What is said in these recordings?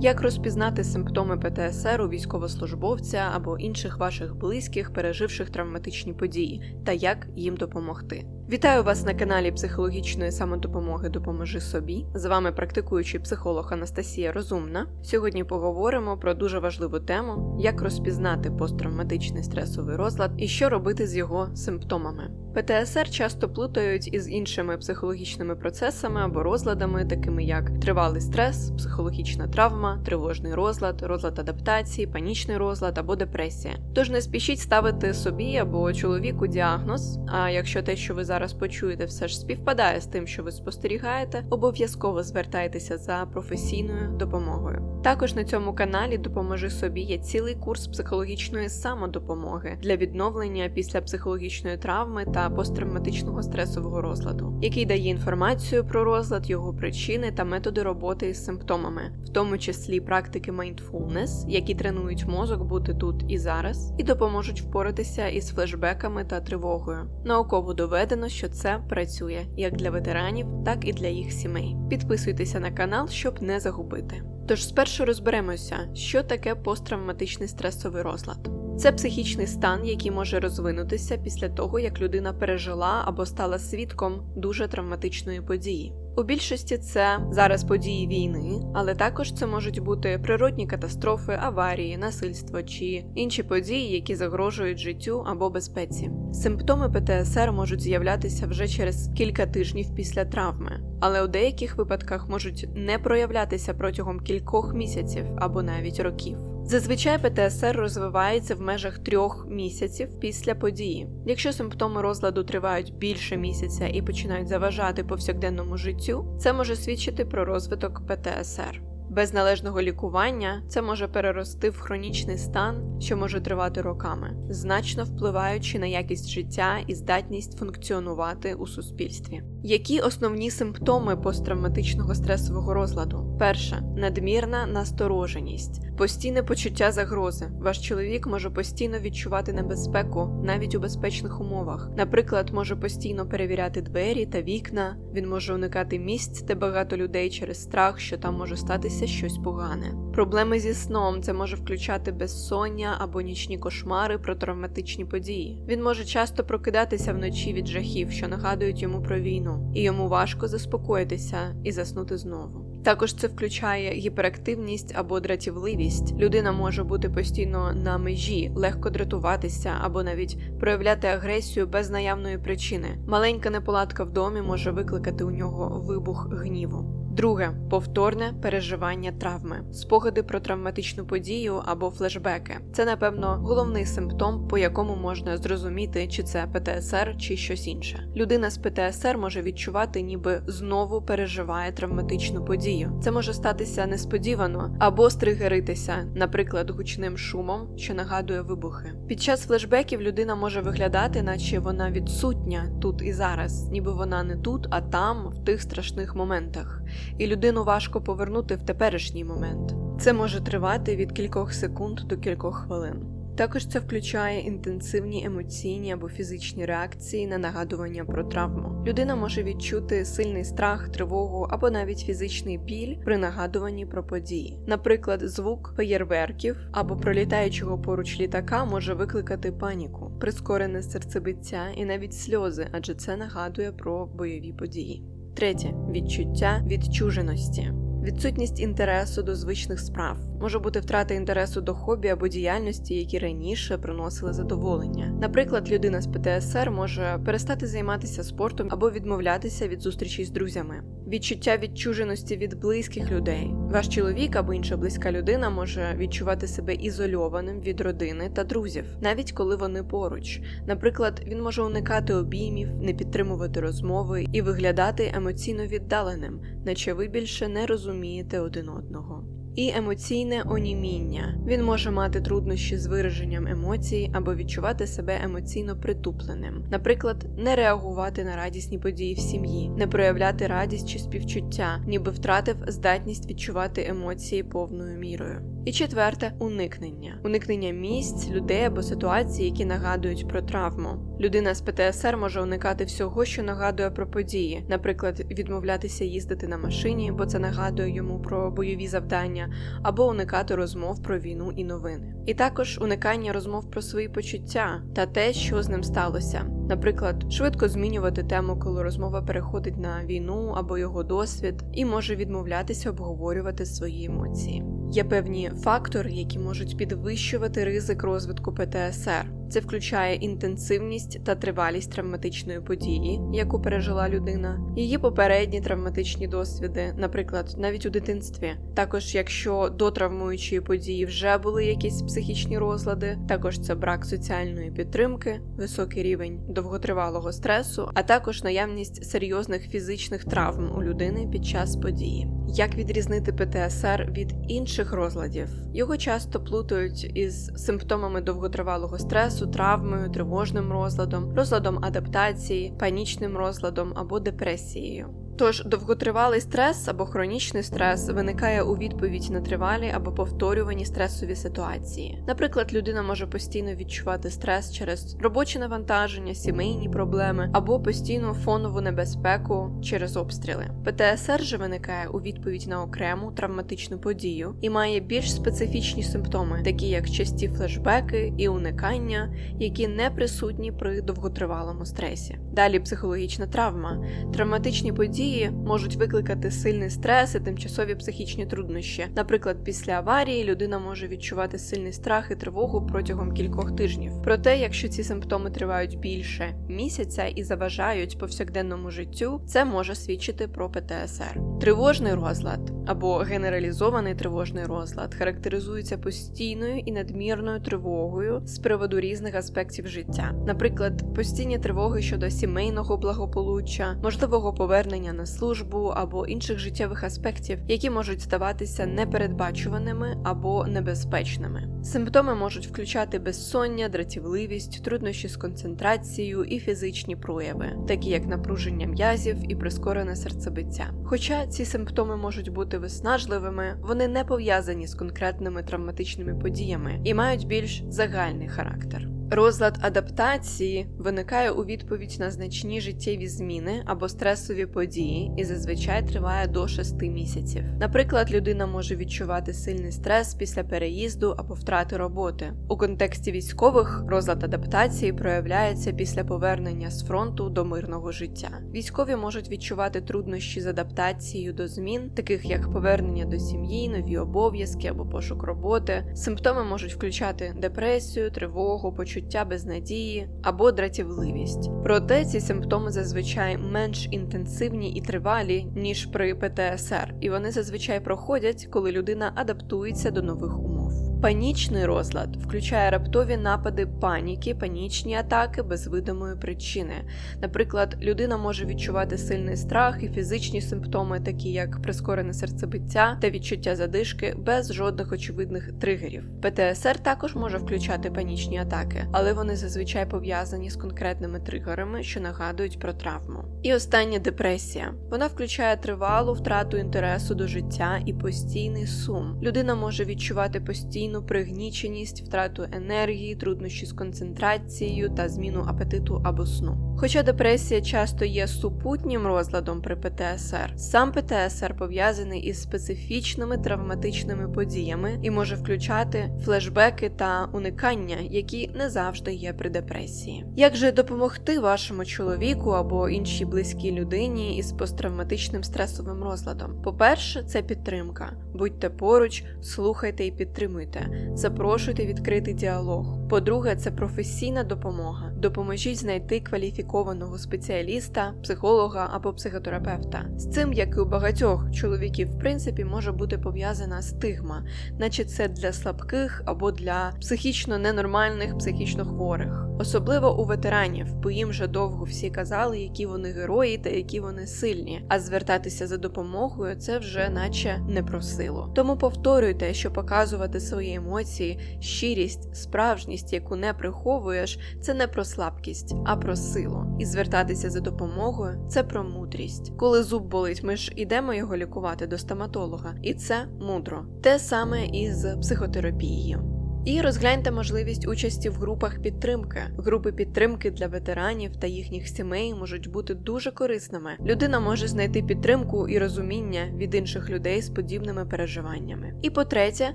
Як розпізнати симптоми ПТСР у військовослужбовця або інших ваших близьких, переживших травматичні події, та як їм допомогти? Вітаю вас на каналі психологічної самодопомоги Допоможи собі. З вами практикуючий психолог Анастасія Розумна. Сьогодні поговоримо про дуже важливу тему: як розпізнати посттравматичний стресовий розлад і що робити з його симптомами. ПТСР часто плутають із іншими психологічними процесами або розладами, такими як тривалий стрес, психологічна травма, тривожний розлад, розлад адаптації, панічний розлад або депресія. Тож не спішіть ставити собі або чоловіку діагноз. А якщо те, що ви зараз почуєте, все ж співпадає з тим, що ви спостерігаєте, обов'язково звертайтеся за професійною допомогою. Також на цьому каналі Допоможи собі є цілий курс психологічної самодопомоги для відновлення після психологічної травми та посттравматичного стресового розладу, який дає інформацію про розлад, його причини та методи роботи із симптомами, в тому числі практики mindfulness, які тренують мозок бути тут і зараз, і допоможуть впоратися із флешбеками та тривогою. Науково доведено, що це працює як для ветеранів, так і для їх сімей. Підписуйтеся на канал, щоб не загубити. Тож спершу розберемося, що таке посттравматичний стресовий розлад. Це психічний стан, який може розвинутися після того, як людина пережила або стала свідком дуже травматичної події. У більшості це зараз події війни, але також це можуть бути природні катастрофи, аварії, насильство чи інші події, які загрожують життю або безпеці. Симптоми ПТСР можуть з'являтися вже через кілька тижнів після травми, але у деяких випадках можуть не проявлятися протягом кількох місяців або навіть років. Зазвичай ПТСР розвивається в межах трьох місяців після події. Якщо симптоми розладу тривають більше місяця і починають заважати повсякденному життю, це може свідчити про розвиток ПТСР. Без належного лікування це може перерости в хронічний стан, що може тривати роками, значно впливаючи на якість життя і здатність функціонувати у суспільстві. Які основні симптоми посттравматичного стресового розладу? Перше надмірна настороженість, постійне почуття загрози. Ваш чоловік може постійно відчувати небезпеку навіть у безпечних умовах. Наприклад, може постійно перевіряти двері та вікна. Він може уникати місць, де багато людей через страх, що там може статися щось погане. Проблеми зі сном це може включати безсоння або нічні кошмари про травматичні події. Він може часто прокидатися вночі від жахів, що нагадують йому про війну, і йому важко заспокоїтися і заснути знову. Також це включає гіперактивність або дратівливість. Людина може бути постійно на межі, легко дратуватися або навіть проявляти агресію без наявної причини. Маленька неполадка в домі може викликати у нього вибух гніву. Друге повторне переживання травми, спогади про травматичну подію або флешбеки. Це, напевно, головний симптом, по якому можна зрозуміти, чи це ПТСР чи щось інше. Людина з ПТСР може відчувати, ніби знову переживає травматичну подію. Це може статися несподівано або стригеритися, наприклад, гучним шумом, що нагадує вибухи. Під час флешбеків людина може виглядати, наче вона відсутня тут і зараз, ніби вона не тут, а там, в тих страшних моментах і людину важко повернути в теперішній момент. Це може тривати від кількох секунд до кількох хвилин. Також це включає інтенсивні емоційні або фізичні реакції на нагадування про травму. Людина може відчути сильний страх, тривогу або навіть фізичний біль при нагадуванні про події. Наприклад, звук феєрверків або пролітаючого поруч літака може викликати паніку, прискорене серцебиття і навіть сльози, адже це нагадує про бойові події. Третє відчуття відчуженості. Відсутність інтересу до звичних справ може бути втрата інтересу до хобі або діяльності, які раніше приносили задоволення. Наприклад, людина з ПТСР може перестати займатися спортом або відмовлятися від зустрічі з друзями. Відчуття відчуженості від близьких людей. Ваш чоловік або інша близька людина може відчувати себе ізольованим від родини та друзів, навіть коли вони поруч. Наприклад, він може уникати обіймів, не підтримувати розмови і виглядати емоційно віддаленим, наче ви більше не розумієте один одного. І емоційне оніміння. Він може мати труднощі з вираженням емоцій або відчувати себе емоційно притупленим, наприклад, не реагувати на радісні події в сім'ї, не проявляти радість чи співчуття, ніби втратив здатність відчувати емоції повною мірою. І четверте уникнення. Уникнення місць, людей або ситуацій, які нагадують про травму. Людина з ПТСР може уникати всього, що нагадує про події, наприклад, відмовлятися їздити на машині, бо це нагадує йому про бойові завдання, або уникати розмов про війну і новини. І також уникання розмов про свої почуття та те, що з ним сталося. Наприклад, швидко змінювати тему, коли розмова переходить на війну або його досвід, і може відмовлятися обговорювати свої емоції. Є певні фактори, які можуть підвищувати ризик розвитку ПТСР. Це включає інтенсивність та тривалість травматичної події, яку пережила людина, її попередні травматичні досвіди, наприклад, навіть у дитинстві. Також, якщо до травмуючої події вже були якісь психічні розлади, також це брак соціальної підтримки, високий рівень довготривалого стресу, а також наявність серйозних фізичних травм у людини під час події. Як відрізнити ПТСР від інших розладів? Його часто плутають із симптомами довготривалого стресу, травмою, тривожним розладом, розладом адаптації, панічним розладом або депресією. Тож довготривалий стрес або хронічний стрес виникає у відповідь на тривалі або повторювані стресові ситуації. Наприклад, людина може постійно відчувати стрес через робоче навантаження, сімейні проблеми або постійну фонову небезпеку через обстріли. ПТСР же виникає у відповідь на окрему травматичну подію і має більш специфічні симптоми, такі як часті флешбеки і уникання, які не присутні при довготривалому стресі. Далі психологічна травма, травматичні події події можуть викликати сильний стрес і тимчасові психічні труднощі. Наприклад, після аварії людина може відчувати сильний страх і тривогу протягом кількох тижнів. Проте, якщо ці симптоми тривають більше місяця і заважають повсякденному життю, це може свідчити про ПТСР. Тривожний розлад або генералізований тривожний розлад характеризується постійною і надмірною тривогою з приводу різних аспектів життя, наприклад, постійні тривоги щодо сімейного благополуччя, можливого повернення на службу або інших життєвих аспектів, які можуть здаватися непередбачуваними або небезпечними. Симптоми можуть включати безсоння, дратівливість, труднощі з концентрацією і фізичні прояви, такі як напруження м'язів і прискорене серцебиття. Хоча ці симптоми можуть бути виснажливими, вони не пов'язані з конкретними травматичними подіями і мають більш загальний характер. Розлад адаптації виникає у відповідь на значні життєві зміни або стресові події і зазвичай триває до 6 місяців. Наприклад, людина може відчувати сильний стрес після переїзду або втрати роботи. У контексті військових розлад адаптації проявляється після повернення з фронту до мирного життя. Військові можуть відчувати труднощі з адаптацією до змін, таких як повернення до сім'ї, нові обов'язки або пошук роботи. Симптоми можуть включати депресію, тривогу, почуття почуття безнадії або дратівливість. Проте ці симптоми зазвичай менш інтенсивні і тривалі, ніж при ПТСР, і вони зазвичай проходять, коли людина адаптується до нових умов. Панічний розлад включає раптові напади паніки, панічні атаки без видимої причини. Наприклад, людина може відчувати сильний страх і фізичні симптоми, такі як прискорене серцебиття та відчуття задишки, без жодних очевидних тригерів. ПТСР також може включати панічні атаки, але вони зазвичай пов'язані з конкретними тригерами, що нагадують про травму. І остання депресія. Вона включає тривалу втрату інтересу до життя і постійний сум. Людина може відчувати постійну постійну пригніченість, втрату енергії, труднощі з концентрацією та зміну апетиту або сну. Хоча депресія часто є супутнім розладом при ПТСР, сам ПТСР пов'язаний із специфічними травматичними подіями і може включати флешбеки та уникання, які не завжди є при депресії. Як же допомогти вашому чоловіку або іншій близькій людині із посттравматичним стресовим розладом? По-перше, це підтримка. Будьте поруч, слухайте і підтримуйте, запрошуйте відкритий діалог. По-друге, це професійна допомога. Допоможіть знайти кваліфікованого спеціаліста, психолога або психотерапевта. З цим, як і у багатьох чоловіків, в принципі, може бути пов'язана стигма, наче це для слабких або для психічно ненормальних, психічно хворих. Особливо у ветеранів, бо їм вже довго всі казали, які вони герої та які вони сильні. А звертатися за допомогою це вже наче не про силу. Тому повторюйте, що показувати свої емоції, щирість, справжність, яку не приховуєш, це не про слабкість, а про силу. І звертатися за допомогою це про мудрість. Коли зуб болить, ми ж ідемо його лікувати до стоматолога, і це мудро. Те саме і з психотерапією. І розгляньте можливість участі в групах підтримки. Групи підтримки для ветеранів та їхніх сімей можуть бути дуже корисними. Людина може знайти підтримку і розуміння від інших людей з подібними переживаннями. І по-третє,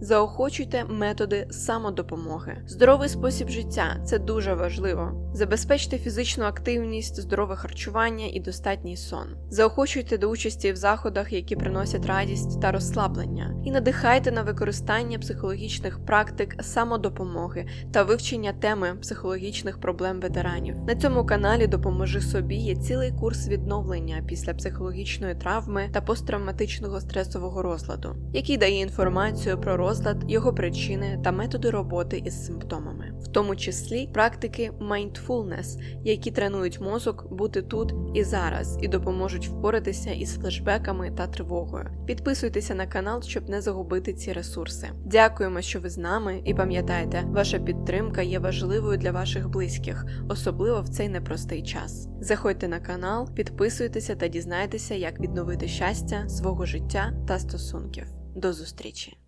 заохочуйте методи самодопомоги. Здоровий спосіб життя це дуже важливо. Забезпечте фізичну активність, здорове харчування і достатній сон. Заохочуйте до участі в заходах, які приносять радість та розслаблення, і надихайте на використання психологічних практик самодопомоги та вивчення теми психологічних проблем ветеранів. На цьому каналі Допоможи собі є цілий курс відновлення після психологічної травми та посттравматичного стресового розладу, який дає інформацію про розлад, його причини та методи роботи із симптомами, в тому числі практики mindfulness, які тренують мозок бути тут і зараз і допоможуть впоратися із флешбеками та тривогою. Підписуйтеся на канал, щоб не загубити ці ресурси. Дякуємо, що ви з нами, і пам'ятайте, ваша підтримка є важливою для ваших близьких, особливо в цей непростий час. Заходьте на канал, підписуйтеся та дізнайтеся, як відновити щастя свого життя та стосунків. До зустрічі!